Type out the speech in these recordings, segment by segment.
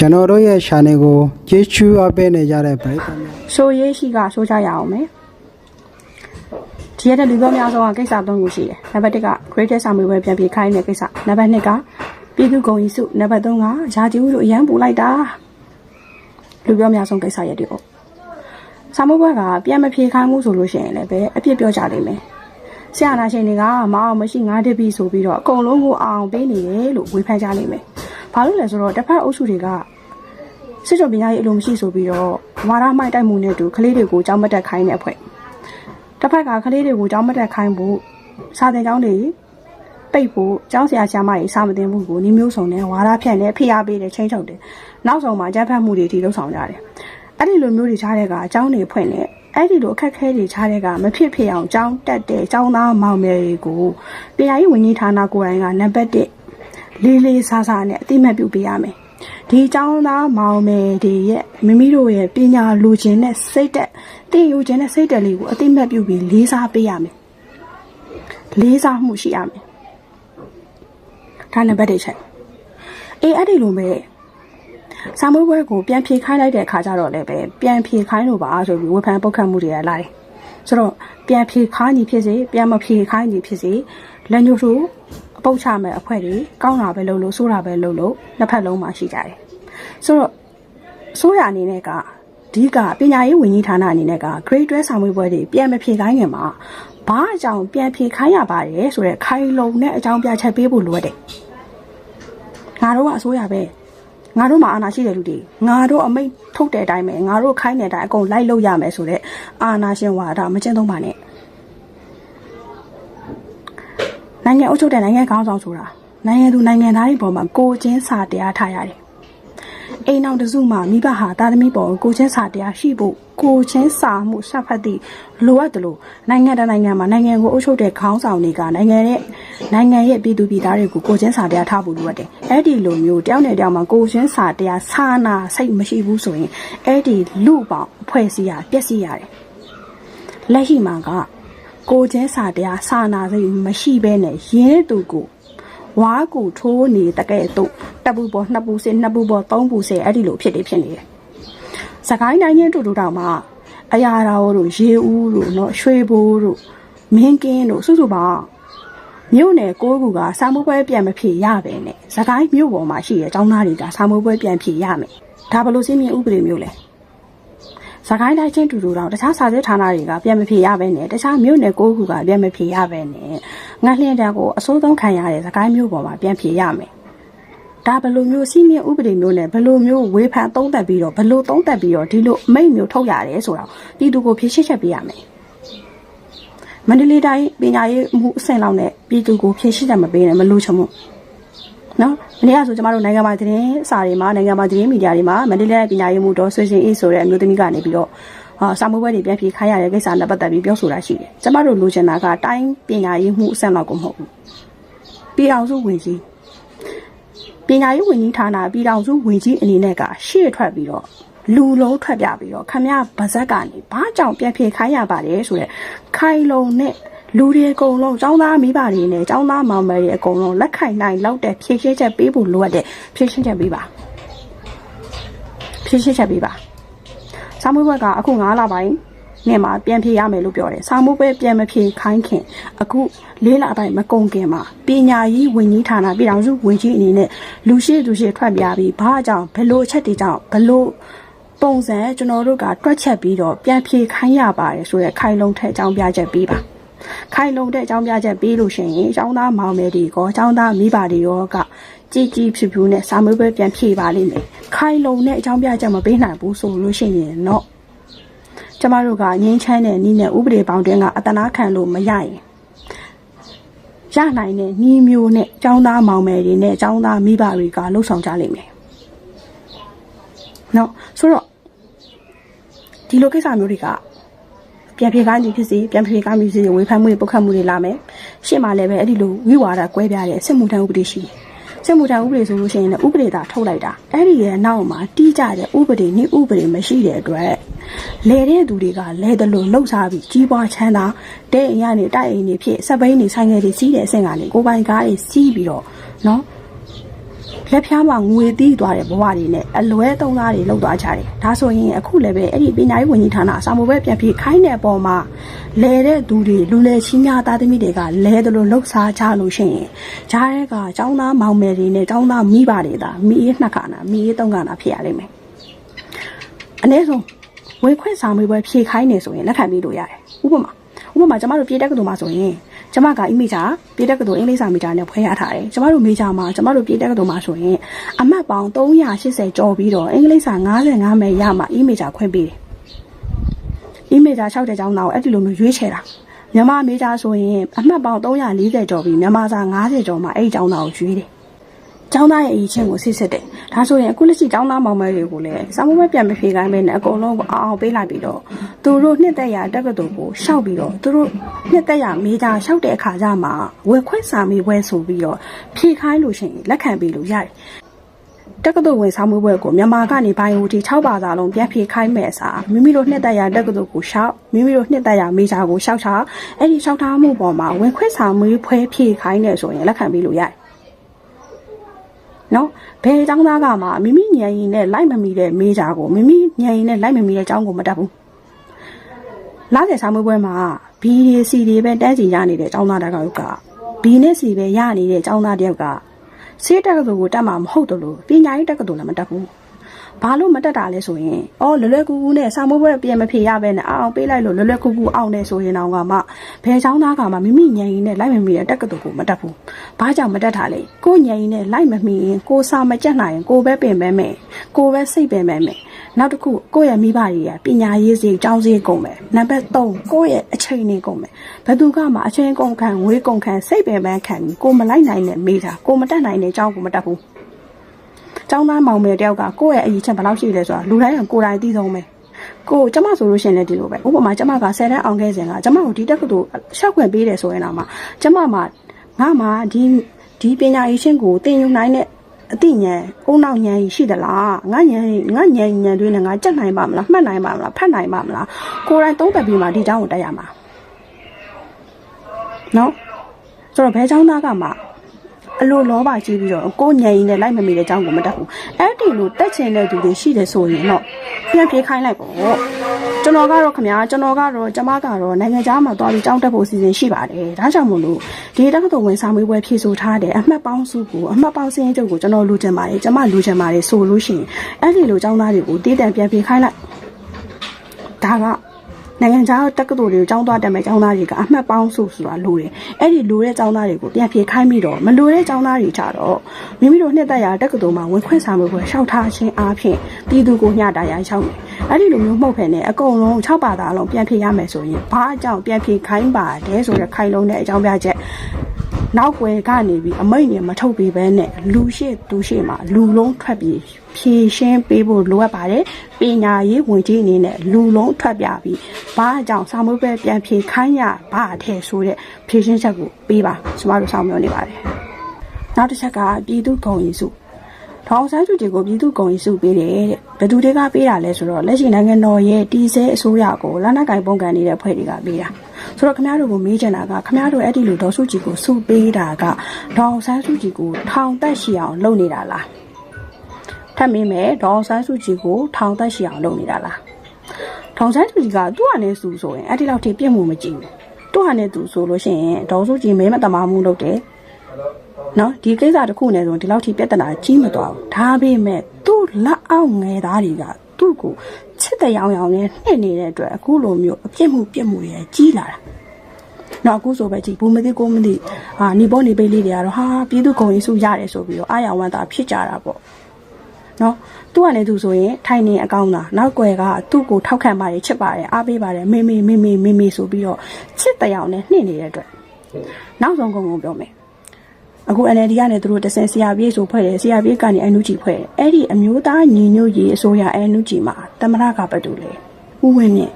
ကျွန်တော်တို့ရဲ့ channel ကိုကျေးဇူးအပ်ပေးနေကြတဲ့ပရိသတ်များဆိုရေးရှိကဆိုကြရအောင်မယ်ဒီရက်တဲ့လူပြောများဆုံးကကိစ္စ၃ခုရှိတယ်နံပါတ်၁က greatest စာမေးပွဲပြန်ပြေခိုင်းတဲ့ကိစ္စနံပါတ်2ကပြည်သူ့ဂုဏ်ကြီးစုနံပါတ်3ကယာတီဦးတို့အရန်ပူလိုက်တာလူပြောများဆုံးကိစ္စရက်တွေပေါ့စာမေးပွဲကပြန်မဖြေခိုင်းမှုဆိုလို့ရှိရင်လည်းပဲအပြစ်ပြောကြလိမ့်မယ်ဆရာနာရှင်တွေကမအောင်မရှိငါတပည့်ဆိုပြီးတော့အကုန်လုံးကိုအောင်ပေးနေတယ်လို့ဝေဖန်ကြလိမ့်မယ် ဘာလို့လဲဆိုတော့တစ်ဖက်အုပ်စုတွေကစစ်တော်ပညာရေးအလိုမရှိဆိုပြီးတော့ဝါရမိုက်တိုက်မှုနဲ့တူကလေးတွေကိုကြောင်းမတက်ခိုင်းတဲ့အဖွဲ့တစ်ဖက်ကကလေးတွေကိုကြောင်းမတက်ခိုင်းဖို့စာသင်ကျောင်းတွေပိတ်ဖို့ကျောင်းဆရာဆရာမတွေစာမတင်ဘူးကိုနီးမျိုးစုံနဲ့ဝါရဖြန့်နဲ့ဖိအားပေးတဲ့ချင်းချုပ်တယ်နောက်ဆုံးမှာကြမ်းဖက်မှုတွေအထိလှုပ်ဆောင်ကြတယ်အဲ့ဒီလိုမျိုးတွေချားတဲ့ကအကျောင်းတွေဖွင့်နေအဲ့ဒီလိုအခက်အခဲတွေချားတဲ့ကမဖြစ်ဖြစ်အောင်ကျောင်းတက်တဲ့ကျောင်းသားမောင်မယ်တွေကိုပညာရေးဝန်ကြီးဌာနကိုယ်တိုင်ကနံပါတ်1 လေးလေးစားစားနဲ့အတိမတ်ပြုပေးရမယ်ဒီကျောင်းသားမောင်မယ်တွေရဲ့မိမိတို့ရဲ့ပညာလူချင်းတဲ့စိတ်တက်တင်ယူခြင်းတဲ့စိတ်တက်လေးကိုအတိမတ်ပြုပြီးလေးစားပေးရမယ်လေးစားမှုရှိရမယ်ဒါနံပါတ်1ချက်အေးအဲ့ဒီလိုပဲစာမွေးပွဲကိုပြန်ဖြေခိုင်းလိုက်တဲ့အခါကျတော့လည်းပဲပြန်ဖြေခိုင်းလို့ပါဆိုပြီးဝေဖန်ပုတ်ခတ်မှုတွေလာတယ်ဆိုတော့ပြန်ဖြေခိုင်းညီဖြစ်စေပြန်မဖြေခိုင်းညီဖြစ်စေလက်ညှိုးထိုး အပုတ်ချမဲ့အဖွဲ့တွေကောင်းတာပဲလုပ်လို့ဆိုးတာပဲလုပ်လို့နှစ်ဖက်လုံးမှာရှိကြတယ်ဆိုတော့ဆိုးရအနေနဲ့ကဒီကပညာရေးဝန်ကြီးဌာနအနေနဲ့က grade 12စာမွေးပွဲတွေပြန်မဖြေခိုင်းခင်မှာဘာအကြောင်းပြန်ဖြေခိုင်းရပါတယ်ဆိုတော့ခိုင်လုံတဲ့အကြောင်းပြချက်ပေးဖို့လိုအပ်တယ်ငါတို့ကအစိုးရပဲငါတို့မှာအာဏာရှိတဲ့လူတွေငါတို့အမိတ်ထုတ်တဲ့အတိုင်းပဲငါတို့ခိုင်းတဲ့အတိုင်းအကုန်လိုက်လုပ်ရမယ်ဆိုတော့အာဏာရှင်ဝါဒမကျင့်သုံးပါနဲ့ နိုင်ငံအုပ်ချုပ်တဲ့နိုင်ငံခေါင်းဆောင်ဆိုတာနိုင်ငံသူနိုင်ငံသားတွေပေါ်မှာကိုယ်ချင်းစာတရားထားရတယ်အိမ်အောင်တစုမှာမိဘဟာတာသမီပေါ်ကိုကိုချင်းစာတရားရှိဖို့ကိုချင်းစာမှုဆက်ဖက်သည့်လိုအပ်တယ်လို့နိုင်ငံတကာနိုင်ငံမှာနိုင်ငံကိုအုပ်ချုပ်တဲ့ခေါင်းဆောင်တွေကနိုင်ငံရဲ့နိုင်ငံရဲ့ပြည်သူပြည်သားတွေကိုကိုချင်းစာတရားထားဖို့လိုအပ်တယ်။အဲ့ဒီလိုမျိုးတယောက်နဲ့တယောက်မှာကိုချင်းစာတရားစာနာစိတ်မရှိဘူးဆိုရင်အဲ့ဒီလူပေါင်းအဖွဲ့အစည်းရပျက်စီးရတယ်။လက်ရှိမှာက ကိုချင်းစာတရားစာနာစိတ်မရှိဘဲနဲ့ရင်းသူကိုဝါကူထိုးနေတဲ့ကဲ့သို့တပူပေါ်နှစ်ပူစစ်နှစ်ပူပေါ်သုံးပူစစ်အဲ့ဒီလိုဖြစ်နေဖြစ်နေတယ်။စကိုင်းတိုင်းချင်းတူတူတောင်မှအရာတော်တို့ရေဦးတို့နော်ရွှေဘိုးတို့မင်းကင်းတို့စုစုပေါင်းမြို့နယ်ကိုးကူကစာမိုးပွဲပြန်မဖြစ်ရပဲနဲ့စကိုင်းမြို့ပေါ်မှာရှိတဲ့ចောင်းသားတွေကစာမိုးပွဲပြန်ဖြစ်ရမယ်။ဒါဘလို့စင်းမြင်ဥပဒေမျိုးလဲ။ စကိုင်းတိုင်းချင်းတူတူတောင်တခြားစာစစ်ဌာနတွေကပြန်မဖြေရပဲနဲ့တခြားမြို့နယ်ကိုးခုကပြန်မဖြေရပဲနဲ့ငှက်လျင်တန်းကိုအစိုးဆုံးခံရတဲ့စကိုင်းမြို့ပေါ်မှာပြန်ဖြေရမယ်။ဒါဘယ်လိုမျိုးစီမင်းဥပဒေမျိုးနဲ့ဘယ်လိုမျိုးဝေဖန်သုံးသပ်ပြီးတော့ဘယ်လိုသုံးသပ်ပြီးတော့ဒီလိုအမိတ်မျိုးထုတ်ရတယ်ဆိုတော့ပြည်သူကိုဖြေရှင်းချက်ပေးရမယ်။မန္တလေးတိုင်းပညာရေးမှုအဆင့်လောက်နဲ့ပြည်သူကိုဖြေရှင်းချက်မပေးနဲ့မလို့ချင်ဘူး။ နော်မနေ့ကဆိုကျမတို့နိုင်ငံမှာသတင်းစာတွေမှာနိုင်ငံမှာသတင်းမီဒီယာတွေမှာမန္တလေးပညာရေးမှုတော်ဆွေရှင်အေးဆိုတဲ့အမျိုးသမီးကနေပြီးတော့ဟာစာမိုးပွဲတွေပြန်ဖြေခိုင်းရတဲ့ကိစ္စနဲ့ပတ်သက်ပြီးပြောဆိုတာရှိတယ်။ကျမတို့လိုချင်တာကတိုင်းပညာရေးမှုအဆင့်လောက်ကိုမဟုတ်ဘူး။ပြည်အောင်စုဝင်ကြီးပညာရေးဝန်ကြီးဌာနပြည်ထောင်စုဝန်ကြီးအနေနဲ့ကရှေ့ထွက်ပြီးတော့လူလုံးထွက်ပြပြီးတော့ခမရဗဇက်ကနေဘာကြောင့်ပြန်ဖြေခိုင်းရပါတယ်ဆိုတော့ခိုင်လုံနဲ့ လူတွေအကုန်လုံးចောင်းသားမိဘတွေနဲ့ចောင်းသားမောင်မယ်တွေအကုန်လုံးလက်ခိုင်နိုင်လောက်တဲ့ဖြည့်ရှင်းချက်ပေးဖို့လိုအပ်တယ်ဖြည့်ရှင်းချက်ပေးပါဖြည့်ရှင်းချက်ပေးပါစာမွေးဘက်ကအခု9လပိုင်းနဲ့မှာပြန်ဖြေရမယ်လို့ပြောတယ်စာမိုးပွဲပြန်မဖြေခိုင်းခင်အခုလေးလပိုင်းမကုန်ခင်မှာပညာရေးဝန်ကြီးဌာနပြည်ထောင်စုဝန်ကြီးအနေနဲ့လူရှိသူရှိထွက်ပြပြီးဘာကြောင့်ဘလို့အချက်တွေကြောင့်ဘလို့ပုံစံကျွန်တော်တို့ကတွက်ချက်ပြီးတော့ပြန်ဖြေခိုင်းရပါတယ်ဆိုရဲခိုင်လုံထက်အကြောင်းပြချက်ပေးပါ ခိုင်လုံတဲ့အကြောင်းပြချက်ပေးလို့ရှိရင်ចောင်းသားမောင်မယ်တွေကောចောင်းသားမိဘတွေရောကကြည်ကြည်ဖြူဖြူနဲ့စာမွေးပွဲပြန်ဖြေပါလိမ့်မယ်ခိုင်လုံတဲ့အကြောင်းပြချက်မပေးနိုင်ဘူးဆိုလို့ရှိရင်တော့ ကျမတို့ကငင်းချမ်းတဲ့နီးနဲ့ဥပဒေပေါင်းတွင်းကအတနာခံလို့မရရင်ရနိုင်တဲ့နီးမျိုးနဲ့ចောင်းသားမောင်မယ်တွေနဲ့ចောင်းသားမိဘတွေကလှုပ်ဆောင်ကြလိမ့်မယ်။နော်ဆိုတော့ဒီလိုကိစ္စမျိုးတွေက ပြန်ပြေခိုင်းနေဖြစ်စီပြန်ပြေခိုင်းမှုစီဝေဖန်မှုတွေပုတ်ခတ်မှုတွေလာမယ်။ရှေ့မှာလည်းပဲအဲ့ဒီလိုဝိဝါဒကွဲပြားတဲ့စစ်မှုထမ်းဥပဒေရှိတယ်။စစ်မှုထမ်းဥပဒေဆိုလို့ရှိရင်လည်းဥပဒေသာထုတ်လိုက်တာအဲ့ဒီရဲ့နောက်မှာတီးကြတဲ့ဥပဒေနှိဥပဒေမရှိတဲ့အတွက်လဲတဲ့သူတွေကလဲတယ်လို့လှုပ်ရှားပြီးကြီးပွားချမ်းသာတဲ့အိမ်ကနေတိုက်အိမ်တွေဖြစ်စက်ဘိန်းတွေဆိုင်ငယ်တွေစီးတဲ့အဆင့်ကနေကိုပိုင်ကားတွေစီးပြီးတော့နော် လက်ဖျားမှာငွေတီးသွားတဲ့ဘဝတွေနဲ့အလွဲသုံးသားတွေလောက်သွားကြတယ်ဒါဆိုရင်အခုလည်းပဲအဲ့ဒီပညာရေးဝန်ကြီးဌာနအစာမဘဲပြန်ပြေခိုင်းတဲ့အပေါ်မှာလဲတဲ့သူတွေလူလဲချင်းများသားသမီးတွေကလဲတယ်လို့လှုပ်ရှားကြလို့ရှိရင်ဂျားရဲကចောင်းသားမောင်မယ်တွေနဲ့ចောင်းသားမိဘတွေသာမိအေးနှစ်ခါနာမိအေးသုံးခါနာဖြစ်ရလိမ့်မယ်အနည်းဆုံးဝေခွင့်စာမေးပွဲဖြေခိုင်းနေဆိုရင်လက်ခံပြီးလို့ရတယ်ဥပမာဥပမာကျမတို့ပြေတက်ကတူမှာဆိုရင် ကျမကအီမီဂျာပြေတက်ကတူအင်္ဂလိပ်စာမီတာနဲ့ဖွဲရထားတယ်ကျမတို့မေဂျာမှာကျမတို့ပြေတက်ကတူမှာဆိုရင်အမှတ်ပေါင်း380ကျော်ပြီးတော့အင်္ဂလိပ်စာ55မဲရမှာအီမီဂျာခွင့်ပေးတယ်အီမီဂျာ6တဲ့ကျောင်းသားကိုအဲ့ဒီလိုမျိုးရွေးချယ်တာမြန်မာမေဂျာဆိုရင်အမှတ်ပေါင်း340ကျော်ပြီးမြန်မာစာ90ကျော်မှာအဲ့ဒီကျောင်းသားကိုရွေးတယ် ကျောင်းသားရဲ့အရေးချင်းကိုစစ်စစ်တယ်။ဒါဆိုရင်အခုလက်ရှိကျောင်းသားမောင်မယ်တွေကိုလည်းစာမွေးပြန်မဖြေခိုင်းပဲနဲ့အကုန်လုံးကိုအောင်အောင်ပေးလိုက်ပြီးတော့သူတို့နှစ်သက်ရာတက္ကသိုလ်ကိုရှောက်ပြီးတော့သူတို့နှစ်သက်ရာမေဂျာရှောက်တဲ့အခါကျမှဝယ်ခွင့်စာမေးပွဲဆိုပြီးတော့ဖြေခိုင်းလို့ရှိရင်လက်ခံပေးလို့ရတယ်။တက္ကသိုလ်ဝင်ဆောင်မှုပွဲကိုမြန်မာကနေဘိုင်ယိုတီ6ဘာသာလုံးပြန်ဖြေခိုင်းမဲ့အစားမိမိတို့နှစ်သက်ရာတက္ကသိုလ်ကိုရှောက်မိမိတို့နှစ်သက်ရာမေဂျာကိုရှောက်ချအဲ့ဒီရှောက်ထားမှုပေါ်မှာဝင်ခွင့်စာမေးပွဲဖြေခိုင်းတယ်ဆိုရင်လက်ခံပေးလို့ရတယ်။ နော်ဘယ်ចောင်းသားကမှမိမိညံရင်နဲ့လိုက်မမီတဲ့မေးကြကိုမိမိညံရင်နဲ့လိုက်မမီတဲ့ចောင်းကိုမတတ်ဘူးလာတဲ့စာမွေးပွဲမှာ B တွေ C တွေပဲတန်းစီရနေတဲ့ចောင်းသားတယောက်က B နဲ့ C ပဲရနေတဲ့ចောင်းသားတယောက်ကစေးတက်ကတူကိုတတ်မှာမဟုတ်တော့လို့ပညာရေးတက်ကတူလည်းမတတ်ဘူး ဘာလို့မတက်တာလဲဆိုရင်အော်လွယ်လွယ်ကူကူနဲ့စာမွေးပွဲပြန်မဖြေရပဲနဲ့အောင်အောင်ပေးလိုက်လို့လွယ်လွယ်ကူကူအောင်နေဆိုရင်တော့ကမှဘယ်ချောင်းသားကမှမိမိညံရင်နဲ့လိုက်မမီတဲ့တက်ကတူကိုမတက်ဘူးဘာကြောင့်မတက်တာလဲကိုညံရင်နဲ့လိုက်မမီရင်ကိုစာမကြက်နိုင်ရင်ကိုပဲပင်ပဲမယ်ကိုပဲစိတ်ပင်ပဲမယ်နောက်တစ်ခုကိုယ့်ရဲ့မိဘတွေကပညာရေးစီအကြောင်းစီကုန်မယ်နံပါတ်3ကိုယ့်ရဲ့အချိန်နေကုန်မယ်ဘယ်သူကမှအချိန်ကုန်ခံဝေးကုန်ခံစိတ်ပင်ပန်းခံပြီးကိုမလိုက်နိုင်တဲ့မိတာကိုမတက်နိုင်တဲ့အကြောင်းကိုမတက်ဘူး ကျောင်းသားမောင်မယ်တယောက်ကကိုယ့်ရဲ့အရေးချက်ဘယ်လောက်ရှိလဲဆိုတာလူတိုင်းကကိုယ်တိုင်သိဆုံးပဲကိုကျမဆိုလို့ရှိရင်လည်းဒီလိုပဲဥပမာကျမက10တန်းအောင်ခဲ့စဉ်ကကျမကိုဒီတက်ကတူရှောက်ခွင့်ပေးတယ်ဆိုရင်တော့မှကျမမှာငါမှဒီဒီပညာရေးချင်းကိုသင်ယူနိုင်တဲ့အသိဉာဏ်အုံနောက်ဉာဏ်ရှိသလားငါဉာဏ်ငါဉာဏ်ဉာဏ်တွေနဲ့ငါကြက်နိုင်ပါမလားမှတ်နိုင်ပါမလားဖတ်နိုင်ပါမလားကိုယ်တိုင်သုံးသပ်ပြီးမှဒီเจ้าကိုတက်ရမှာနော်ဆိုတော့ဘယ်เจ้าသားကမှ အလိုလောပါကြီးပြီးတော့ကိုယ်ညံရင်လည်းလိုက်မမိတဲ့အကြောင်းကိုမတတ်ဘူးအဲ့ဒီလိုတက်ချင်တဲ့သူတွေရှိတယ်ဆိုရင်တော့ပြန်ပြေးခိုင်းလိုက်ပေါ့ကျွန်တော်ကတော့ခင်ဗျာကျွန်တော်ကတော့ကျမကတော့နိုင်ငံခြားမှာသွားပြီးကြောင်းတက်ဖို့အစီအစဉ်ရှိပါတယ်ဒါကြောင့်မို့လို့ဒီတက်ကတော့ဝန်ဆောင်မေးပွဲဖြည့်ဆို့ထားတဲ့အမှတ်ပေါင်းစုကိုအမှတ်ပေါင်းစင်းချုပ်ကိုကျွန်တော်လိုချင်ပါတယ်ကျမလိုချင်ပါတယ်ဆိုလို့ရှိရင်အဲ့ဒီလိုကြောင်းသားတွေကိုတည်တံပြန်ပြေးခိုင်းလိုက်ဒါက နိုင်ငံခြားတက္ကသိုလ်တွေကိုចောင်းသွားတက်မဲ့ចောင်းသားတွေကအမှတ်ပေါင်းစုဆိုတာလိုတယ်အဲ့ဒီလိုတဲ့ចောင်းသားတွေကိုပြန်ပြေးခိုင်းပြီးတော့မလိုတဲ့ចောင်းသားတွေကြတော့မိမိတို့နှစ်သက်ရာတက္ကသိုလ်မှာဝင်ခွင့်စာမေးပွဲရှောက်ထားခြင်းအားဖြင့်ပြည်သူကိုညှတာရရောက်တယ်အဲ့ဒီလိုမျိုးမှုတ်ဖယ်နဲ့အကုန်လုံး6ပါတာအလုံးပြန်ပြေးရမယ်ဆိုရင်ဘာအကြောင်းပြန်ပြေးခိုင်းပါတယ်ဆိုတဲ့ခိုင်လုံးတဲ့အကြောင်းပြချက် နောက်ွယ်ကနေပြီးအမိတ်နဲ့မထုတ်ပေးဘဲနဲ့လူရှိသူရှိမှာလူလုံးထွက်ပြီးဖြည့်ရှင်းပေးဖို့လိုအပ်ပါတယ်ပညာရေးဝင်ကြီးအနေနဲ့လူလုံးထွက်ပြပြီးဘာအကြောင်းစာမွေးပဲပြန်ဖြေခိုင်းရဘာအထည်ဆိုတဲ့ဖြည့်ရှင်းချက်ကိုပေးပါကျမတို့ဆောင်ပြောနေပါတယ်နောက်တစ်ချက်ကပြည်သူ့ဂုဏ်ရည်စုထောင်ဆန်းစုကြည်ကိုပြည်သူ့ဂုဏ်ရည်စုပေးတယ်တဲ့ဘယ်သူတွေကပေးတာလဲဆိုတော့လက်ရှိနိုင်ငံတော်ရဲ့တီးဆဲအစိုးရကိုလက်နက်ကင်ပုံကန်နေတဲ့ဖွဲ့တွေကပေးတာ ဆိုတော့ခင်ဗျားတို့ကိုမေးချင်တာကခင်ဗျားတို့အဲ့ဒီလိုဒေါ်စုကြည်ကိုစုပေးတာကဒေါ်ဆန်းစုကြည်ကိုထောင်တက်ရှိအောင်လုပ်နေတာလားထပ်မင်းမယ်ဒေါ်ဆန်းစုကြည်ကိုထောင်တက်ရှိအောင်လုပ်နေတာလားဒေါ်ဆန်းစုကြည်ကသူ့ဟာနဲ့စုဆိုရင်အဲ့ဒီလောက်ထိပြည့်မှုမကြည့်ဘူးသူ့ဟာနဲ့သူဆိုလို့ရှိရင်ဒေါ်စုကြည်မဲမတမာမှုလုပ်တယ်နော်ဒီကိစ္စတစ်ခုနဲ့ဆိုဒီလောက်ထိပြဿနာကြီးမသွားဘူးဒါပေမဲ့သူ့လက်အောက်ငယ်သားတွေက သူ့ကိုချစ်တဲ့ရောင်ရောင်နဲ့နှိမ့်နေတဲ့အတွက်အခုလိုမျိုးအပြစ်မှုပြစ်မှုတွေကြီးလာတာနော်အခုဆိုပဲကြည့်ဘူးမသိကိုမသိဟာနေပေါ်နေပိတ်လေးတွေကတော့ဟာပြည်သူဂုံရင်စုရတယ်ဆိုပြီးတော့အာရဝမ်းသာဖြစ်ကြတာပေါ့နော်သူကလည်းသူဆိုရင်ထိုင်နေအကောင်းတာနောက်ွယ်ကသူ့ကိုထောက်ခံပါတယ်ချစ်ပါတယ်အားပေးပါတယ်မေမေမေမေမေမေဆိုပြီးတော့ချစ်တဲ့ရောင်နဲ့နှိမ့်နေတဲ့အတွက်နောက်ဆုံးကုန်ကုန်ပြောမယ် အခု NLD ကနေသူတို့တဆင် CRB ဆိုဖွဲ့တယ် CRB ကနေ NUG ဖွဲ့တယ်အဲ့ဒီအမျိုးသားညီညွတ်ရေးအစိုးရ NUG မှာတမရကဘယ်သူလဲဦးဝင်းမြင့်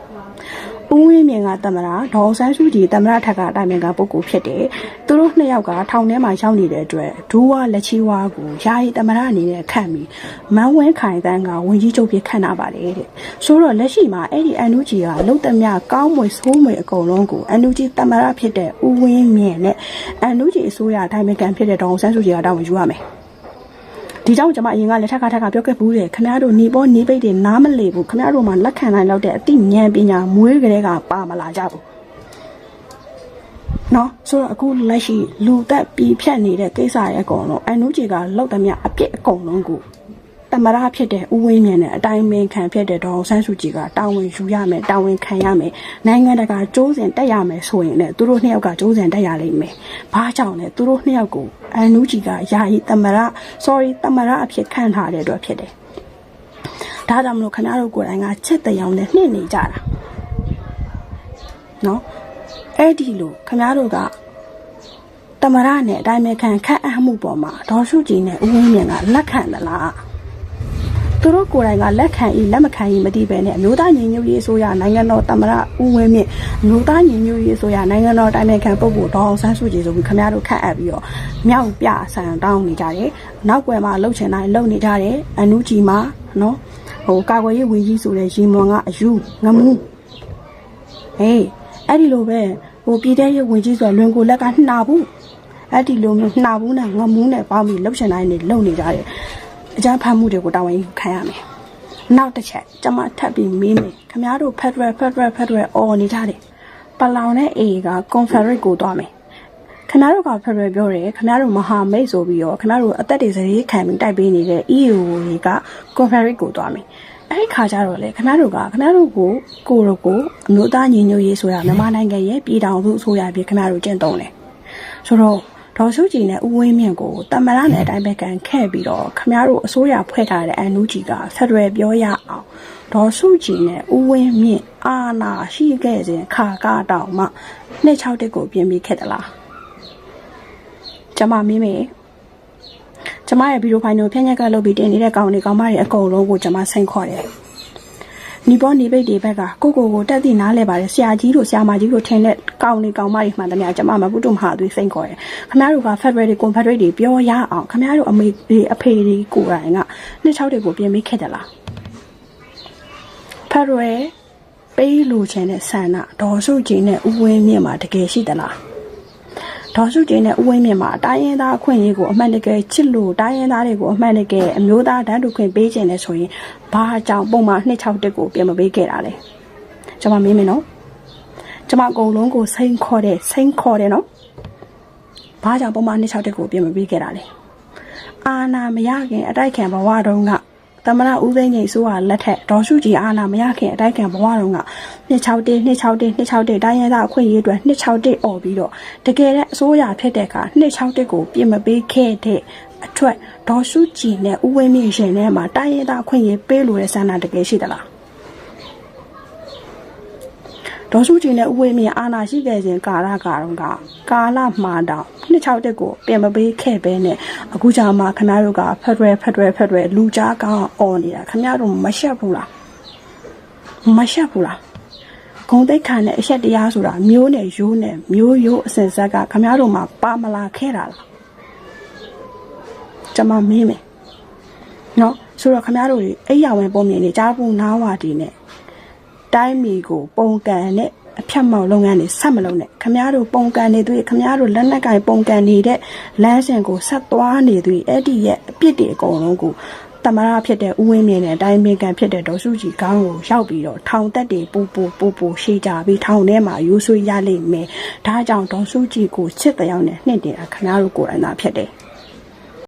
ဦးဝင်းမြင့်ကတမရဒေါ်ဆန်းစုကြည်တမရထက်ကအတိုင်ပင်ကပုဂ္ဂိုလ်ဖြစ်တယ်သူတို့ နှစ်ယောက်ကထောင်ထဲမှာရောက်နေတဲ့အတွက်ဒူးဝလက်ချီဝါကိုယာယီတမရအနေနဲ့ခန့်ပြီးမန်းဝဲခိုင်တန်းကဝင်ကြီးချုပ်ဖြစ်ခန့်တာပါတယ်တဲ့ဆိုတော့လက်ရှိမှာအဲ့ဒီ NUG ကလုံတမကောင်းမွေဆိုးမွေအကုန်လုံးကို NUG တမရဖြစ်တဲ့ဦးဝင်းမြင့်နဲ့ NUG အစိုးရအတိုင်ပင်ခံဖြစ်တဲ့ဒေါ်ဆန်းစုကြည်ကတောင်းဝင်ယူရမယ်ဒီကြောင့်ကျွန်မအရင်ကလက်ထက်ကထက်ကပြောခဲ့ဘူးတယ်ခင်ဗျားတို့ညီပေါ်ညီပိတ်တွေနားမလည်ဘူးခင်ဗျားတို့မှလက်ခံနိုင်လောက်တဲ့အသိဉာဏ်ပညာမွေးကလေးကပါမလာကြဘူး နော်ဆိုတော့အခုလက်ရှိလူသက်ပြီးဖြတ်နေတဲ့ကိစ္စရဲ့အကုန်လုံးအန်နူဂျီကလောက်သမျှအပြစ်အကုန်လုံးကိုတမရဖြစ်တဲ့ဦးဝင်းမြင့်နဲ့အတိုင်းမင်းခံဖြစ်တဲ့ဒေါအောင်ဆန်းစုကြည်ကတာဝန်ယူရမယ်တာဝန်ခံရမယ်နိုင်ငံတကာစ조사တက်ရမယ်ဆိုရင်လည်းသူတို့နှစ်ယောက်ကစ조사တက်ရလိမ့်မယ်ဘာကြောင့်လဲသူတို့နှစ်ယောက်ကိုအန်နူဂျီကယာယီတမရ sorry တမရအဖြစ်ခံထားတဲ့အတွက်ဖြစ်တယ်ဒါကြောင့်မလို့ခင်ဗျားတို့ကိုယ်တိုင်ကချစ်တဲ့ရောင်နဲ့နှိမ့်နေကြတာနော် အဲ့ဒီလိုခင်ဗျားတို့ကတမရနဲ့အတိုင်းမဲ့ခံခန့်အပ်မှုပေါ်မှာဒေါ်စုကြည်နဲ့ဦးဝင်းမြင့်ကလက်ခံသလားသူတို့ကိုယ်တိုင်ကလက်ခံဤလက်မခံဤမသိပဲနဲ့အမျိုးသားညီညွတ်ရေးအစိုးရနိုင်ငံတော်တမရဦးဝင်းမြင့်အမျိုးသားညီညွတ်ရေးအစိုးရနိုင်ငံတော်အတိုင်းမဲ့ခံပုဂ္ဂိုလ်ဒေါ်အောင်ဆန်းစုကြည်ဆိုပြီးခင်ဗျားတို့ခန့်အပ်ပြီးတော့မြောက်ပြဆန်တောင်းနေကြတယ်နောက်ွယ်မှာလှုပ်ချင်တိုင်းလှုပ်နေကြတယ်အနုကြီးမှာနော်ဟိုကာကွယ်ရေးဝန်ကြီးဆိုတဲ့ရီမွန်ကအယူငမူးဟေး အဲ့ဒီလိုပဲဟိုပြည်တဲ့ရဝင်ကြီးဆိုလွန်ကိုလက်ကနှာဘူးအဲ့ဒီလိုမျိုးနှာဘူးနဲ့ငမူးနဲ့ပေါင်းပြီးလှုပ်ရှင်တိုင်းနေလှုပ်နေကြတယ်အကြမ်းဖက်မှုတွေကိုတာဝန်ယူခံရမယ်နောက်တစ်ချက်ကျွန်မထပ်ပြီးမေးမယ်ခမားတို့ Federal Federal Federal အော်နေကြတယ်ပလောင်နဲ့ A က Confederate ကိုသွားမယ်ခမားတို့က Federal ပြောတယ်ခမားတို့မဟာမိတ်ဆိုပြီးတော့ခမားတို့အသက်တွေစရေးခံပြီးတိုက်ပေးနေတဲ့ EU တွေက Confederate ကိုသွားမယ် အဲ့ဒီခါကျတော့လေခင်ဗျားတို့ကခင်ဗျားတို့ကိုကိုရိုကိုအမျိုးသားညီညွတ်ရေးဆိုတာမြန်မာနိုင်ငံရဲ့ပြည်ထောင်စုအစိုးရပြည်ခင်ဗျားတို့ကျင့်သုံးတယ်ဆိုတော့ဒေါ်စုကြည်နဲ့ဦးဝင်းမြင့်ကိုတမရနဲ့အတိုင်းပဲကန်ခဲ့ပြီးတော့ခင်ဗျားတို့အစိုးရဖွဲ့ထားတဲ့အန်နူဂျီကဖက်ဒရယ်ပြောရအောင်ဒေါ်စုကြည်နဲ့ဦးဝင်းမြင့်အာနာရှိခဲ့စဉ်ခါကတောင်မှ26တက်ကိုပြင်ပြီးခဲ့သလားကျမမင်းမေ ကျမရဲ့ဗီဒီယိုဖိုင်ကိုဖြန့်ညက်ကလုပ်ပြီးတင်နေတဲ့ကောင်တွေကောင်မတွေအကုန်လုံးကိုကျမဆင့်ခေါ်တယ်။နီပေါ်နေပိတ်တွေဘက်ကကိုကိုကိုတက်သည့်နားလဲပါတယ်ဆရာကြီးတို့ဆရာမကြီးတို့ထင်တဲ့ကောင်တွေကောင်မတွေမှန်တယ်များကျမမပုတုမဟာသွေးစိန်ခေါ်တယ်။ခမရတို့က Federal တွေ Confederate တွေပြောရအောင်ခမရတို့အမေတွေအဖေတွေကိုယ်တိုင်ကနှစ်ချောက်တွေကိုပြင်ပေးခဲ့တယ်လား။ Federal ပေးလို့ချင်တဲ့ဆန္ဒဒေါ်စုကြည်နဲ့ဦးဝင်းမြင့်မှာတကယ်ရှိသလား။ ဒေါ်စုကျင်းနဲ့ဦးဝင်းမြင့်မှာတိုင်းရင်းသားအခွင့်အရေးကိုအမှန်တကယ်ချစ်လို့တိုင်းရင်းသားတွေကိုအမှန်တကယ်အမျိုးသားတန်းတူခွင့်ပေးခြင်းလဲဆိုရင်ဘာကြောင့်ပုံမှန်261ကိုပြင်မပေးခဲ့တာလဲကျွန်မမင်းမင်းနော်ကျွန်မအကုန်လုံးကိုစိန်ခေါ်တယ်စိန်ခေါ်တယ်နော်ဘာကြောင့်ပုံမှန်261ကိုပြင်မပေးခဲ့တာလဲအာနာမရခင်အတိုက်ခံဘဝတုန်းက သမရဦးသိန်းကြီးဆိုကလက်ထက်ဒေါ်စုကြည်အာနာမရခင်အတိုက်ခံဘဝတုန်းက261 261 261တိုင်းရင်းသားအခွင့်အရေးအတွက်261អော်ပြီးတော့တကယ်တဲ့အစိုးရဖြစ်တဲ့အခါ261ကိုပြင်မပေးခဲ့တဲ့အထွတ်ဒေါ်စုကြည်နဲ့ဦးဝင်းမြင့်ရှင်ထဲမှာတိုင်းရင်းသားအခွင့်အရေးပေးလို့တဲ့ဆန္ဒတကယ်ရှိသလား ဒေါ်စုကြည်နဲ့ဦးဝင်းမြင့်အာနာရှိခဲ့ခြင်းကာလကာတော့ကကာလမှာတော့261ကိုပြင်မပေးခဲ့ပဲနဲ့အခုကြာမှခင်ဗျားတို့ကဖက်ဒရယ်ဖက်ဒရယ်ဖက်ဒရယ်လူကြားကောင်းအော်နေတာခင်ဗျားတို့မရှက်ဘူးလားမရှက်ဘူးလားဂုံတိတ်ခါနဲ့အချက်တရားဆိုတာမျိုးနဲ့ရိုးနဲ့မျိုးရိုးအစင်ဆက်ကခင်ဗျားတို့မှာပါမလာခဲ့တာလားကျွန်မမင်းမယ်နော်ဆိုတော့ခင်ဗျားတို့တွေအိယာဝင်ပုံမြင်နေကြားဘူးနားဝါဒီနဲ့ တိုင်းမီကိုပုံကန်နဲ့အဖြတ်မောက်လုပ်ငန်းတွေဆက်မလုပ်နဲ့ခမားတို့ပုံကန်နေသူခမားတို့လက်နက်ကင်ပုံကန်နေတဲ့လမ်းစဉ်ကိုဆက်သွားနေသူအဲ့ဒီရဲ့အပြစ်တွေအကုန်လုံးကိုတမရဖြစ်တဲ့ဦးဝင်းမြင့်နဲ့အတိုင်းပင်ကန်ဖြစ်တဲ့ဒေါ်စုကြည်ကောင်းကိုရောက်ပြီးတော့ထောင်တက်တွေပူပူပူပူရှေ့ကြပြီးထောင်ထဲမှာရိုးဆွေးရလိမ့်မယ်ဒါကြောင့်ဒေါ်စုကြည်ကိုချစ်တဲ့ရောက်နဲ့နှင့်တယ်ခမားတို့ကိုယ်တိုင်သာဖြစ်တယ်